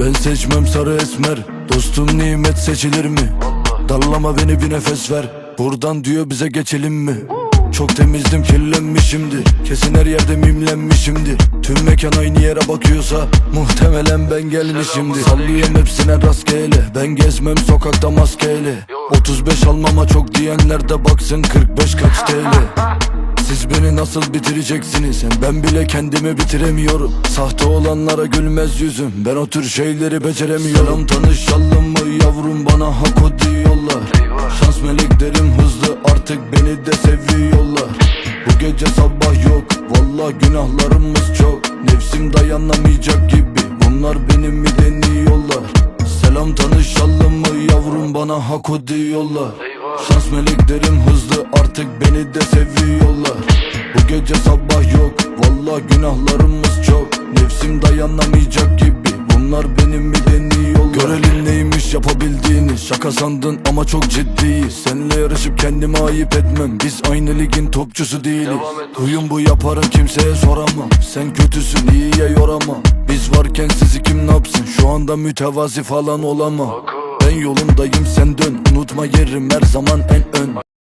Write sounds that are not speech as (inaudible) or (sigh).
Ben seçmem sarı esmer Dostum nimet seçilir mi? Darlama beni bir nefes ver Buradan diyor bize geçelim mi? Çok temizdim kirlenmişimdir Kesin her yerde mimlenmişimdir Tüm mekan aynı yere bakıyorsa Muhtemelen ben gelmişimdir Sallıyorum hepsine rastgele Ben gezmem sokakta maskeyle. 35 almama çok diyenler de baksın 45 kaç (laughs) TL siz beni nasıl bitireceksiniz? Ben bile kendimi bitiremiyorum. Sahte olanlara gülmez yüzüm. Ben o tür şeyleri beceremiyorum. Selam tanışalım mı yavrum? Bana hak o diyorlar. Şans meleklerim hızlı. Artık beni de seviyorlar. Bu gece sabah yok. Valla günahlarımız çok. Nefsim dayanamayacak gibi. Bunlar benim mi deniyorlar? Selam tanışalım mı yavrum? Bana hak o diyorlar Şans meleklerim hızlı artık beni de seviyorlar. Bu gece sabah yok Valla günahlarımız çok. Nefsim dayanamayacak gibi Bunlar benim mi deniyorlar Görelim neymiş yapabildiğini Şaka sandın ama çok ciddiyiz Seninle yarışıp kendime ayıp etmem Biz aynı ligin topçusu değiliz. Huyum bu yaparım kimseye soramam. Sen kötüsün iyiye yoramam Biz varken sizi kim ne yapsın? Şu anda mütevazi falan olamam. Ben yolundayım sen dön Unutma yerim her zaman en ön